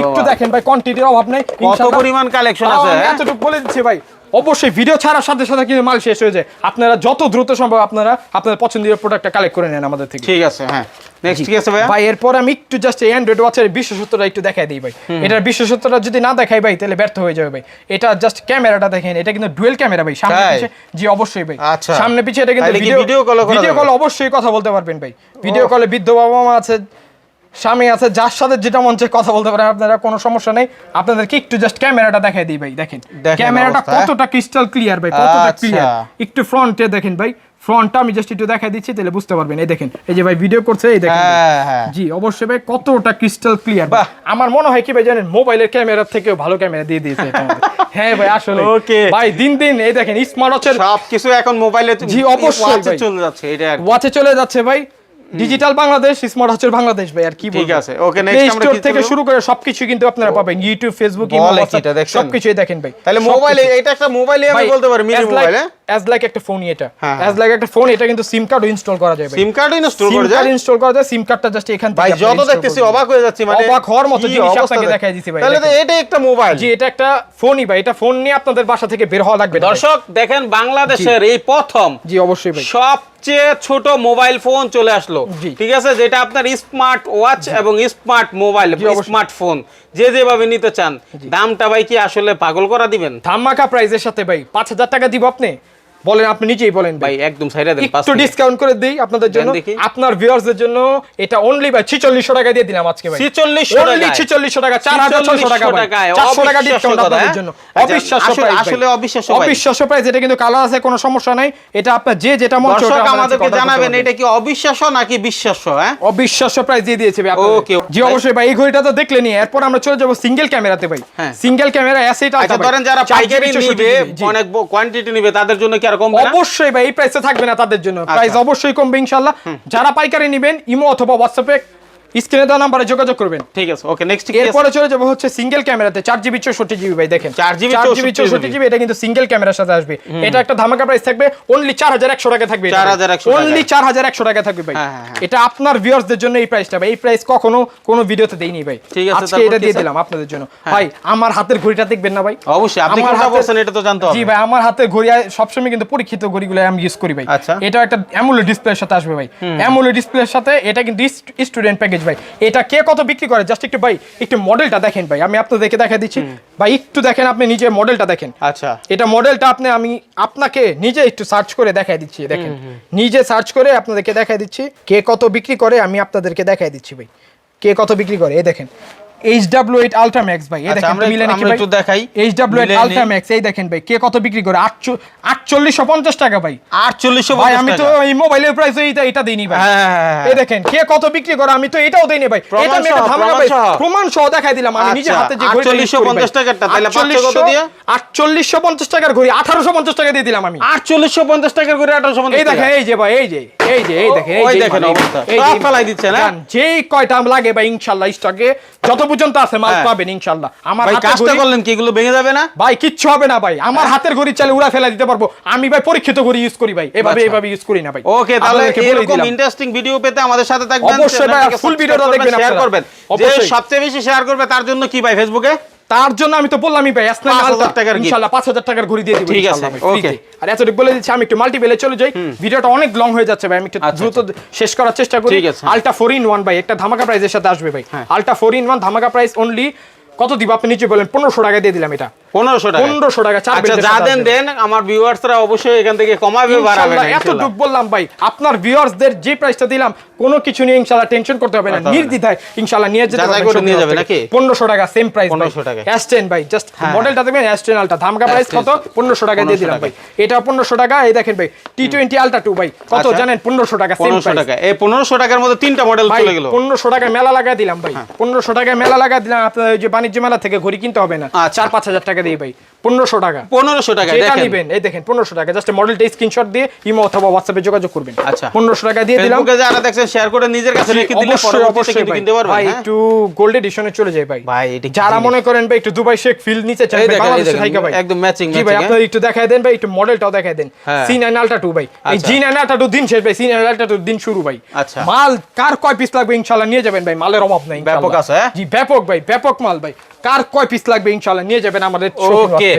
একটু দেখেন ভাই কোয়ান্টিটির অভাব নেই কত পরিমাণ কালেকশন আছে হ্যাঁ? এতটুকু বলে দিচ্ছি ভাই। অবশ্যই ভিডিও ছাড়ার সাথে সাথে কিন্তু মাল শেষ হয়ে যায়। আপনারা যত দ্রুত সম্ভব আপনারা আপনার পছন্দের প্রোডাক্টটা কালেক্ট করে নেন আমাদের থেকে। ঠিক আছে হ্যাঁ। নেক্সট কি আছে ভাইয়া? ভাই এরপর আমি একটু জাস্ট এই অ্যান্ড্রয়েড ওয়াচের বিশেষত্বটা একটু দেখাই দিই ভাই। এটার বিশেষত্বটা যদি না দেখাই ভাই তাহলে ব্যর্থ হয়ে যাবে ভাই। এটা জাস্ট ক্যামেরাটা দেখেন এটা কিন্তু ডুয়েল ক্যামেরা ভাই। সামনে পিছে জি অবশ্যই ভাই। আচ্ছা। সামনে পিছে এটা কিন্তু ভিডিও করা ভিডিও কল অবশ্যই কথা বলতে পারবেন ভাই। ভিডিও কলে বৃদ্ধ বাবা মা আছে স্বামী আছে যার সাথে যেটা মন চায় কথা বলতে পারেন আপনারা কোনো সমস্যা নেই। আপনাদেরকে একটু জাস্ট ক্যামেরাটা দেখাই দিই ভাই দেখেন। ক্যামেরাটা? কতটা ক্রিস্টাল ক্লিয়ার ভাই কতটা আচ্ছা। ক্লিয়ার একটু ফ্রন্টে দেখেন ভাই ফ্রন্টটা আমি জাস্ট একটু দেখাই দিচ্ছি তাহলে বুঝতে পারবেন। এই দেখেন এই যে ভাই ভিডিও করছে এই দেখেন হ্যাঁ হ্যাঁ। জি অবশ্যই ভাই কতটা ক্রিস্টাল ক্লিয়ার। আমার মনে হয় কি ভাই জানেন মোবাইলের ক্যামেরার থেকেও ভালো ক্যামেরা দিয়ে দিয়েছে হ্যাঁ ভাই আসলে। ওকে। ভাই দিন দিন এই দেখেন স্মার্ট ওয়াচের সব কিছু এখন মোবাইলে জি, অবশ্যই ওয়াচে চলে যাচ্ছে এটা ওয়াচে চলে যাচ্ছে ভাই। ডিজিটাল বাংলাদেশ স্মার্ট ওয়াচের বাংলাদেশ ভাই আর কি ঠিক আছে, ওকে নেক্সট আমরা থেকে শুরু করে সবকিছু কিন্তু আপনারা পাবেন। YouTube Facebook email? সবকিছুই দেখেন ভাই। তাহলে মোবাইল এটা একটা মোবাইলে আমি বলতে পারি mini mobile like- as like একটা ফোন এটা। হ্যাঁ, অ্যাজ লাইক একটা ফোন এটা কিন্তু সিম কার্ড ইনস্টল করা যায় সিম কার্ড ইনস্টল করে যায়। ইনস্টল করা যায় সিম কার্ডটা জাস্ট এখান থেকে ভাই যত দেখতেছি অবাক হয়ে যাচ্ছি মানে অবাক হওয়ার মতো জিনিস আপনাকে দেখাই দিছি ভাই, তাহলে তো এটা একটা মোবাইল জি এটা একটা ফোনই ভাই এটা ফোন নিয়ে আপনাদের বাসা থেকে বের হওয়া লাগবে দর্শক দেখেন বাংলাদেশের এই প্রথম জি অবশ্যই ভাই। সবচেয়ে ছোট মোবাইল ফোন চলে আসলো। ঠিক আছে? যেটা আপনার স্মার্ট ওয়াচ এবং স্মার্ট মোবাইল অবশ্যই। স্মার্টফোন যে যেভাবে নিতে চান। দামটা ভাই কি আসলে পাগল করা দিবেন? ধামাকা প্রাইজের সাথে ভাই পাঁচ হাজার টাকা দিব আপনি? বলেন আপনি নিজেই বলেন ভাই। একদম সাইডা দেন একটু ডিসকাউন্ট করে দিই আপনাদের জন্য। আপনার ভিউয়ার্সদের জন্য এটা অনলি ভাই 4600 টাকা দিয়ে দিলাম আজকে ভাই। 4600 অনলি 4600 টাকা 4600 টাকা ভাই। 400 টাকা ডিসকাউন্ট আপনাদের হ্যাঁ? জন্য। আচ্ছা, অবিশ্বাস্য প্রাইস আসলে অবিশ্বাস্য ভাই। অবিশ্বাস্য প্রাইস এটা কিন্তু কালার আছে কোনো সমস্যা নাই। এটা আপনার যে যেটা মন চায় দর্শক আমাদেরকে জানাবেন এটা কি অবিশ্বাস্য নাকি বিশ্বাস্য হ্যাঁ? অবিশ্বাস্য প্রাইস দিয়ে দিয়েছে ভাই। Okay, জি অবশ্যই ভাই এই ঘড়িটা তো দেখলেনি এরপর আমরা চলে যাব সিঙ্গেল ক্যামেরাতে ভাই। সিঙ্গেল ক্যামেরা অ্যাসেট আচ্ছা ধরেন যারা পাইকারি নিবে অনেক কোয়ান্টিটি নিবে তাদের জন্য কি আর কমবে না? অবশ্যই ভাই এই প্রাইসে থাকবে না তাদের জন্য। আচ্ছা। প্রাইস অবশ্যই কমবে ইনশাল্লাহ যারা পাইকারি নেবেন ইমো অথবা হোয়াটসঅ্যাপে স্ক্রিনে দেওয়া নাম্বারে যোগাযোগ করবেন। ঠিক আছে ওকে নেক্সট কি এরপরে চলে যাব হচ্ছে সিঙ্গেল ক্যামেরাতে চার জিবি চৌষট্টি জিবি ভাই দেখেন। 4GB জিবি চৌষট্টি জিবি এটা কিন্তু সিঙ্গেল ক্যামেরার সাথে আসবে। এটা একটা ধামাকা প্রাইস থাকবে অনলি চার হাজার একশো টাকা থাকবে 4100 টাকা। অনলি চার হাজার একশো টাকা থাকবে ভাই। হ্যাঁ, হ্যাঁ, হ্যাঁ। এটা আপনার ভিউয়ার্সদের জন্য এই প্রাইসটা ভাই। এই প্রাইস কখনো কোনো ভিডিওতে দেইনি ভাই। ঠিক আছে, আজকে এটা দিয়ে দিলাম আপনাদের জন্য। ভাই আমার হাতের ঘড়িটা দেখবেন না ভাই? অবশ্যই আপনি কোনটা বলছেন এটা তো জানতে হবে। জি ভাই আমার হাতের ঘড়ি সবসময় কিন্তু পরীক্ষিত ঘড়িগুলো আমি ইউজ করি ভাই। আচ্ছা। এটা একটা অ্যামুলেট ডিসপ্লের সাথে আসবে ভাই। অ্যামুলেট ডিসপ্লের সাথে এটা কিন্তু স্টুডেন্ট প্যাকেজ ভাই। এটা কে কত বিক্রি করে? জাস্ট একটু ভাই একটু মডেলটা দেখেন ভাই। আমি আপনাদেরকে দেখা দিচ্ছি। ভাই একটু দেখেন আপনি নিজে মডেলটা দেখেন। আচ্ছা। এটা মডেলটা আপনি আমি আপনাকে নিজে একটু সার্চ করে দেখাই দিচ্ছি দেখেন। নিজে সার্চ করে আপনাদেরকে দেখাই দিচ্ছি কে কত বিক্রি করে আমি আপনাদেরকে দেখাই দিচ্ছি ভাই। কে কত বিক্রি করে এই দেখেন। H W eight ultra max ভাই। এই আচ্ছা, দেখেন মিলে নাকি ভাই? একটু দেখাই। H W eight ultra max এই দেখেন ভাই কে কত বিক্রি করে? আটচল্লিশশো পঞ্চাশ টাকা ভাই। আটচল্লিশশো ভাই আমি তো এই মোবাইলের প্রাইস এইটা এটা দিইনি ভাই। হ্যাঁ, হ্যাঁ, হ্যাঁ। এই দেখেন কে কত বিক্রি করে আমি তো এটাও দেইনি ভাই। এটা আমি একটা ধামাকা ভাই। প্রমাণ সহ দেখাই দিলাম আমি নিজে আচ্ছা, হাতে যে ঘড়িটা use 4850 করি ভাই। টাকারটা, তাহলে পাচ্ছে কত 4800 দিয়ে? 4850 টাকার ঘড়ি 1850 টাকা দিয়ে দিলাম আমি। আটচল্লিশশো পঞ্চাশ টাকার করে আঠারোশো পঞ্চাশ এই দেখেন এই যে ভাই এই যে। এই যে এই দেখেন যে দেখেন অবস্থা। এই যে ফেলাই কয়টা লাগে ভাই ইনশাআল্লাহ স্টকে যত পর্যন্ত আছে মাল হ্যাঁ। পাবেন ইনশাআল্লাহ আমার ভাই কাজটা করলেন কি এগুলো ভেঙে যাবে না? ভাই কিচ্ছু হবে না ভাই। আমার হাতের ঘড়ি চালে উড়া ফেলা দিতে পারব। আমি ভাই পরীক্ষিত ঘড়ি ইউজ করি ভাই। এভাবে আচ্ছা। এভাবে ইউজ করি না ভাই। ওকে তাহলে এরকম ইন্টারেস্টিং ভিডিও পেতে আমাদের সাথে থাকবেন। অবশ্যই ভাই, full ভিডিওটা দেখবেন শেয়ার করবেন। যে সবচেয়ে বেশি শেয়ার করবে তার জন্য কি ভাই ফেসবুকে তার জন্য আমি তো বললামই ভাই এসনাম 5,000 আলটা টাকার gift। ইনশাআল্লাহ 5000 টাকার ঘড়ি দিয়ে দিব ঠিক আছে। আর এতটুকু বলে দিচ্ছি আমি একটু মাল্টিপেলে চলে যাই ভিডিওটা অনেক লং হয়ে যাচ্ছে ভাই আমি একটু আচ্ছা, দ্রুত শেষ করার চেষ্টা করি ঠিক আছে। আলটা 4 ইন 1 ভাই একটা ধামাকা প্রাইসের সাথে আসবে ভাই হ্যাঁ। আলটা 4 ইন 1 ধামাকা প্রাইস অনলি কত দিব আপনি নিচে বলেন 1500 টাকা দিয়ে দিলাম এটা পনেরোশো টাকা। 1500 টাকা আচ্ছা বেল্টের যা দেন দেন আমার ভিউয়ার্সরা অবশ্যই এখান থেকে কমাবে বাড়াবে না ইনশাআল্লাহ ইনশাআল্লাহ। বললাম ভাই আপনার ভিউয়ার্সদের যে প্রাইসটা দিলাম কোনো কিছু নিয়ে ইনশাআল্লাহ টেনশন করতে হবে না। করতে হবে না। নির্দ্বিধায় ইনশাআল্লাহ নিয়ে যেতে পারবেন নিয়ে যাবে নাকি? 1500 টাকা সেম প্রাইস 1500 টাকা। S10 ভাই জাস্ট হ্যাঁ। মডেলটা দেখবেন S10 আলটা ধামকা প্রাইস কত? 1500 টাকা দিয়ে দিলাম ভাই। এটা 1500 টাকা এই দেখেন ভাই T20 আলটা 2 ভাই। কত আচ্ছা। জানেন? 1500 টাকা সেম পনেরোশো প্রাইস টাকা। এই পনেরোশো টাকার মধ্যে তিনটা মডেল ভাই চলে গেল। পনেরোশো টাকা মেলা লাগা দিলাম ভাই। হ্যাঁ। পনেরোশো টাকা মেলা লাগা দিলাম আপনার যে বাণিজ্য মেলা থেকে ঘড়ি কিনতে হবে না। আচ্ছা। চার পাঁচ হাজার টাকা দিয়ে ভাই পনেরোশো টাকা। পনেরোশো টাকা যেটা দেখেন। নিবেন এই দেখেন পনেরোশো টাকা। জাস্ট মডেলটা স্ক্রিনশট দিয়ে ইমো অথবা হোয়াটসঅ্যাপে যোগাযোগ করবেন। আচ্ছা। পনেরোশো টাকা দিয়ে দিলাম। যারা দেখছেন শেয়ার করে নিজের কাছে রেখে দিলে অবশ্যই অবশ্যই কিনতে পারবেন ভাই হ্যাঁ? একটু গোল্ড এডিশনে চলে যায় ভাই। ভাই এটা যারা মনে করেন ভাই একটু দুবাই শেখ ফিল নিচে এই বাংলাদেশে দেখেন, ভাই। একদম matching, জি ভাই আপনারা একটু দেখায় দেন ভাই একটু মডেলটাও দেখায় দেন। হ্যাঁ। সি নাইন আলটা টু ভাই। এই। জি নাইন আলটা টু দিন শেষ ভাই সি নাইন আলটা টু দিন শুরু ভাই। আচ্ছা। মাল কার কয় পিস লাগবে ইনশাল্লাহ নিয়ে যাবেন ভাই মালের অভাব নাই ব্যাপক আছে, হ্যাঁ? জি ব্যাপক ভাই ব্যাপক মাল ভাই। কার কয় পিস লাগবে ইনশাল্লাহ নিয়ে যাবেন আমাদের ওকে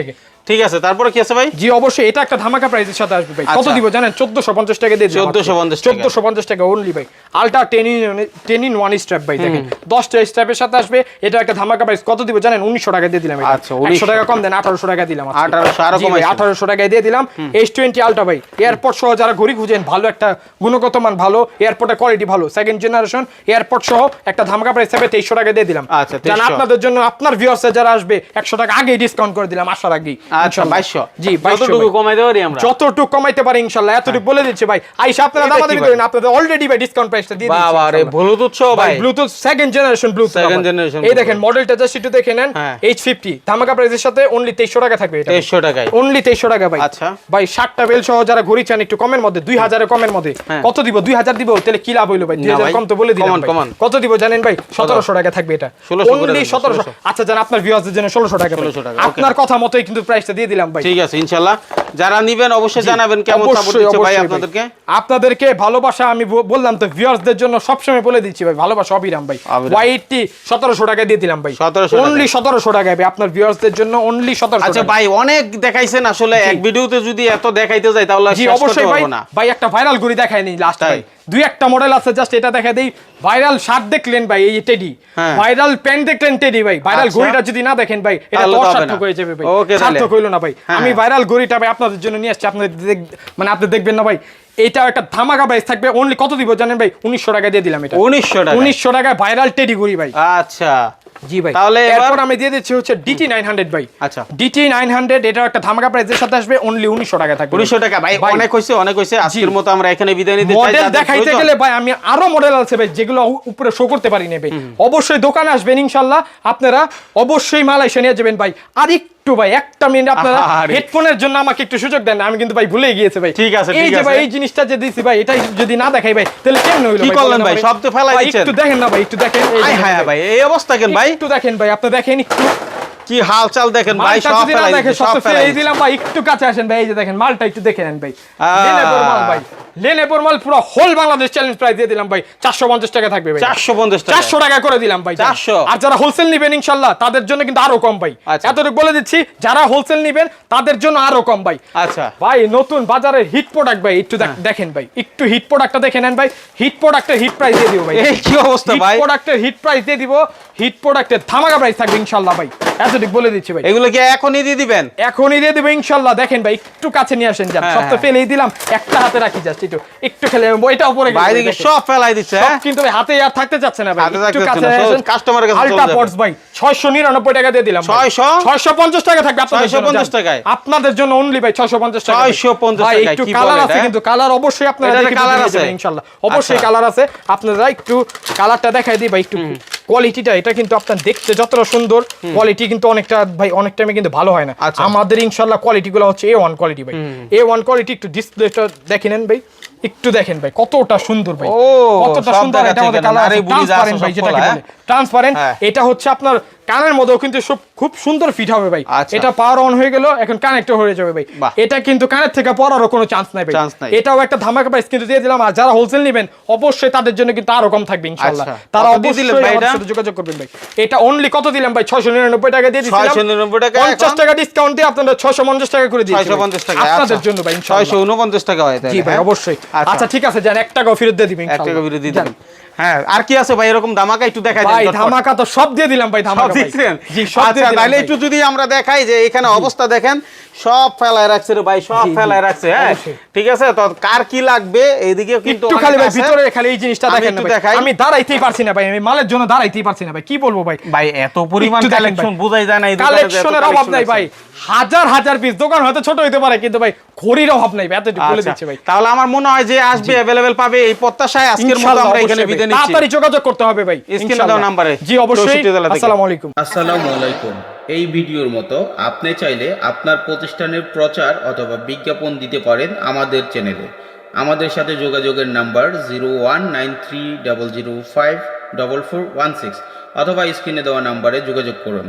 ঠিক আছে তারপরে কি আছে ভাই? জি অবশ্যই এটা একটা ধামাকা প্রাইসের সাথে আসবে ভাই। কত আচ্ছা। দিব জানেন? চোদ্দশো পঞ্চাশ টাকা দিয়ে 1450 টাকা। চোদ্দশো পঞ্চাশ টাকা অনলি ভাই। Ultra ten in ten in one strap ভাই দেখেন। দশটা স্ট্র্যাপের সাথে আসবে এটা একটা ধামাকা প্রাইস কত দিব জানেন? উনিশশো টাকা দিয়ে দিলাম আচ্ছা, 1900 টাকা কম দেন আঠারোশো টাকা দিলাম 1800 আরও কমাইছেন। আঠারোশো টাকায় দিয়ে দিলাম। এইচ টোয়েন্টি আলটা ভাই এয়ারপোর্ট সহ যারা ঘড়ি খুঁজেন ভালো একটা গুণগত মান ভালো এয়ারপোর্টের কোয়ালিটি ভালো। সেকেন্ড জেনারেশন এয়ারপোর্ট সহ একটা ধামাকা প্রাইস হবে তেইশশো টাকা দিয়ে দিলাম। আচ্ছা, জান আপনাদের জন্য আপনার ভিউয়ার্স যারা আসবে একশো টাকা আগে ডিসকাউন্ট করে দিলাম আসার আগেই আচ্ছা ইনশাল্লাহ। বাইশশো। জি বাইশশো যতটুকু কমাই দেওয়া আমরা? যতটুকু কমাইতে পারে ইনশাল্লাহ এতটুকু বলে দিচ্ছে ভাই। আইসা আপনারা দামাদামি করেন আপনাদের অলরেডি ভাই ডিসকাউন্ট প্রাইসটা দিয়ে দিচ্ছি বাবা রে ব্লুটুথ সহ ভাই ভাই। Bluetooth second generation Bluetooth Second generation এই দেখেন মডেলটা জাস্ট একটু দেখে নেন হ্যাঁ। এইচ ফিফটি ধামাকা প্রাইসের সাথে অনলি তেইশশো টাকা থাকবে এটা 2300 টাকায়। অনলি তেইশশো টাকা ভাই। আচ্ছা। ভাই ষাটটা বেল সহ যারা ঘড়ি চান একটু কমের মধ্যে দুই হাজারের কমের মধ্যে। হ্যাঁ। কত দিব? দুই হাজার দিব? তাহলে কি লাভ হইল ভাই? দুই না হাজার ভাই, কম তো বলে দিলাম। কত দিব জানেন ভাই? সতেরোশো টাকা থাকবে এটা। 1600 অনলি আচ্ছা জান আপনার জন্য ষোলোশো টাকা 1600 টাকা, আপনার কথা মতোই কিন্তু প্রাইসটা দিয়ে দিলাম ভাই। ঠিক আছে ইনশাল্লাহ। যারা নিবেন অবশ্যই জানাবেন কেমন সাপোর্ট দিচ্ছে ভাই আপনাদেরকে। আপনাদেরকে ভালোবাসা আমি বললাম তো ভিউয়ার্সদের জন্য সবসময় বলে দিচ্ছি ভাই ভালোবাসা অবিরাম ভাই। ওয়াইটি সতেরোশো টাকা দিয়ে দিলাম ভাই। 1700 টাকা। অনলি সতেরোশো টাকা ভাই আপনার ভিউয়ার্সদের জন্য অনলি সতেরোশো আচ্ছা ভাই অনেক দেখাইছেন আসলে এক ভিডিওতে যদি এত দেখাইতে যাই তাহলে জি অবশ্যই ভাই। ভাই একটা ভাইরাল ঘড়ি দেখায় নি লাস্ট? ভাই। দুই একটা মডেল আছে জাস্ট এটা দেখা দেই। ভাইরাল শার্ট দেখলেন ভাই এই টেডি। ভাইরাল প্যান্ট দেখলেন টেডি ভাই। ভাইরাল আচ্ছা। ঘড়িটা যদি না দেখেন ভাই এটা তো অসার্থক হয়ে যাবে ভাই। সার্থক হইল না ভাই। হ্যাঁ, আমি। ভাইরাল ঘড়িটা ভাই আপনাদের জন্য নিয়ে আসছি আপনাদের মানে আপনি দেখবেন না ভাই। এটা একটা ধামাকা প্রাইস থাকবে। অনলি কত দিব জানেন ভাই? উনিশশো টাকা দিয়ে দিলাম এটা। উনিশশো টাকা। উনিশশো টাকায় ভাইরাল টেডি ঘড়ি ভাই। আচ্ছা। জি ভাই। তাহলে এরপর আমি দিয়ে দিচ্ছি হচ্ছে ডিটি নাইন হান্ড্রেড ভাই। আচ্ছা। ডিটি নাইন হান্ড্রেড এটা একটা ধামাকা প্রাইসের সাথে আসবে অনলি উনিশশো টাকা থাকবে। উনিশশো টাকা। ভাই অনেক হয়েছে অনেক হয়েছে আজকের মতো আমরা এখানে বিদায় নিতে চাই। মডেল দেখাইতে গেলে ভাই আমি আরও মডেল আছে ভাই যেগুলো উপরে শো করতে পারি না ভাই। অবশ্যই দোকানে আসবেন ইনশাল্লাহ আপনারা অবশ্যই মাল এসে নিয়ে যাবেন ভাই। আর একটু ভাই একটা মিনিট আপনারা হেডফোনের জন্য আমাকে একটু সুযোগ দেন আমি কিন্তু ভাই ভুলে গিয়েছি ভাই। ঠিক আছে, এই যে ভাই এই জিনিসটা যে দিছি ভাই এটাই যদি না দেখাই ভাই তাহলে কেমন হইল কি ভাই? করলেন ভাই? তো ফেলাই একটু দেখেন না ভাই একটু দেখেন। হায় ভাই এই অবস্থা কেন? ভাই একটু দেখেন ভাই আপনি দেখেন একটু। কি হালচাল দেখেন ভাই সব ফেলাই। দিলাম ভাই একটু কাছে আসেন ভাই এই যে দেখেন মালটা একটু দেখে নেন ভাই। ভাই। মাল পুরো হোল বাংলাদেশ চ্যালেঞ্জ প্রাইস দিয়ে দিলাম ভাই। চারশো পঞ্চাশ টাকা থাকবে ভাই। 450 টাকা। চারশো টাকা করে দিলাম ভাই 400 আর যারা হোলসেল নিবেন ইনশাল্লাহ তাদের জন্য কিন্তু আরও কম ভাই। আচ্ছা। এতটুকু বলে দিচ্ছি যারা হোলসেল নিবেন তাদের জন্য আরও কম ভাই। আচ্ছা। ভাই নতুন বাজারে হিট প্রোডাক্ট ভাই একটু দেখেন ভাই একটু হিট প্রোডাক্টটা দেখে নেন ভাই। হিট প্রোডাক্টের হিট প্রাইস দিয়ে দিব ভাই। এই কি অবস্থা ভাই? প্রোডাক্টের হিট প্রাইস দিয়ে দিব। হিট প্রোডাক্টের ধামাকা প্রাইস থাকবে ইনশাল্লাহ ভাই। এতটুকু বলে দিচ্ছি ভাই। এগুলো কি এখনই দিয়ে দিবেন? এখনই দিয়ে দেবো ইনশাল্লাহ দেখেন ভাই একটু কাছে নিয়ে আসেন যান। হ্যাঁ, সব তো হ্যাঁ। ফেলেই দিলাম। একটা হাতে রাখি জাস্ট একটু একটু খেলে এটা উপরে ভাই ভাই, সব ফেলাই দিচ্ছে হ্যাঁ? কিন্তু হাতে আর থাকতে চাচ্ছে না ভাই একটু কাছে চাচ্ছে না, আসেন সব কাস্টমারের কাছে চলে আলট্রা ভাই 699 টাকা দিয়ে দিলাম 600? 650 টাকা থাকবে আপনাদের জন্য 650 টাকায়? আপনাদের জন্য অনলি ভাই 650 টাকা 650 ভাই একটু কালার আছে হ্যাঁ? কিন্তু কালার অবশ্যই আপনারা দেখে কালার আছে? আছে ইনশাআল্লাহ অবশ্যই আচ্ছা। কালার আছে আপনারা একটু কালারটা দেখাই দিই ভাই একটু কোয়ালিটিটা এটা কিন্তু আপনার দেখতে যতটা সুন্দর কোয়ালিটি কিন্তু অনেকটা ভাই অনেক টাইমে কিন্তু ভালো হয় না আচ্ছা। আমাদের ইনশাল্লাহ কোয়ালিটি গুলো হচ্ছে এ ওয়ান কোয়ালিটি ভাই এ ওয়ান কোয়ালিটি একটু ডিসপ্লেটা দেখে নেন ভাই একটু দেখেন ভাই কতটা সুন্দর ভাই। ও, কতটা সুন্দর এটা আমাদের কালার আছে। ট্রান্সপারেন্ট ভাই যেটাকে বলে। ট্রান্সপারেন্ট হ্যাঁ। এটা হচ্ছে আপনার কানের মধ্যেও কিন্তু সব খুব সুন্দর ফিট হবে ভাই আচ্ছা। এটা পাওয়ার অন হয়ে গেল এখন কানেক্ট হয়ে যাবে ভাই এটা কিন্তু কানের থেকে পড়ারও কোনো চান্স নাই ভাই। এটাও একটা ধামাকা প্রাইস কিন্তু দিয়ে দিলাম আর যারা হোলসেল নেবেন অবশ্যই তাদের জন্য কিন্তু আরও কম থাকবে ইনশাআল্লাহ আচ্ছা। তারা দিয়ে অবশ্যই আমাদের? সাথে যোগাযোগ করবেন ভাই এটা অনলি কত দিলাম ভাই 699 টাকা দিয়ে দিছিলাম 699 টাকা 50 টাকা ডিসকাউন্ট দিয়ে আপনারা 650 টাকা করে দিয়েছি 650 টাকা আপনাদের আচ্ছা। জন্য ভাই ইনশাআল্লাহ 649 টাকা হয় তাহলে, জি ভাই হ্যাঁ? অবশ্যই আচ্ছা ঠিক আছে যান এক টাকাও ফেরত দিয়ে দিবেন এক টাকা ইনশাআল্লাহ। বিরতি যান। দিবেন হ্যাঁ আর কি আছে ভাই? এরকম ধামাকা একটু দেখাই ভাই ধামাকা তো সব দিয়ে দিলাম ভাই ধামাকা। দিচ্ছেন জি সব আচ্ছা তাহলে একটু যদি আমরা দেখাই যে এখানে অবস্থা দেখেন সব ফেলায় রাখছে রে ভাই সব ফেলায় রাখছে হ্যাঁ? ঠিক আছে? তো কার কি লাগবে? কিন্তু একটু খালি ভাই ভিতরে খালি এই জিনিসটা দেখেন ভাই। আমি দাঁড়াইতেই পারছি না ভাই আমি মালের জন্য দাঁড়াইতেই পারছি না ভাই কি বলব ভাই? ভাই এত পরিমাণ কালেকশন বোঝাই যায় না এই এত কালেকশনের অভাব নাই ভাই। হাজার হাজার পিস দোকান হয়তো ছোট হইতে পারে কিন্তু ভাই ঘড়ির অভাব নাই এতটুকু বলে আচ্ছা, দিচ্ছি ভাই। তাহলে আমার মনে হয় যে আসবে অ্যাভেলেবেল পাবে এই প্রত্যাশায় আজকের মতো আমরা এখানে নিচ্ছি তাড়াতাড়ি যোগাযোগ করতে হবে ভাই স্ক্রিনে। নাম্বারে। জি অবশ্যই 64 জেলা থেকে। আসসালামু আলাইকুম আসসালামু আলাইকুম এই ভিডিওর মতো আপনি চাইলে আপনার প্রতিষ্ঠানের প্রচার অথবা বিজ্ঞাপন দিতে পারেন আমাদের চ্যানেলে আমাদের সাথে যোগাযোগের number zero one nine three double zero five double four one six অথবা স্ক্রিনে দেওয়া নাম্বারে যোগাযোগ করুন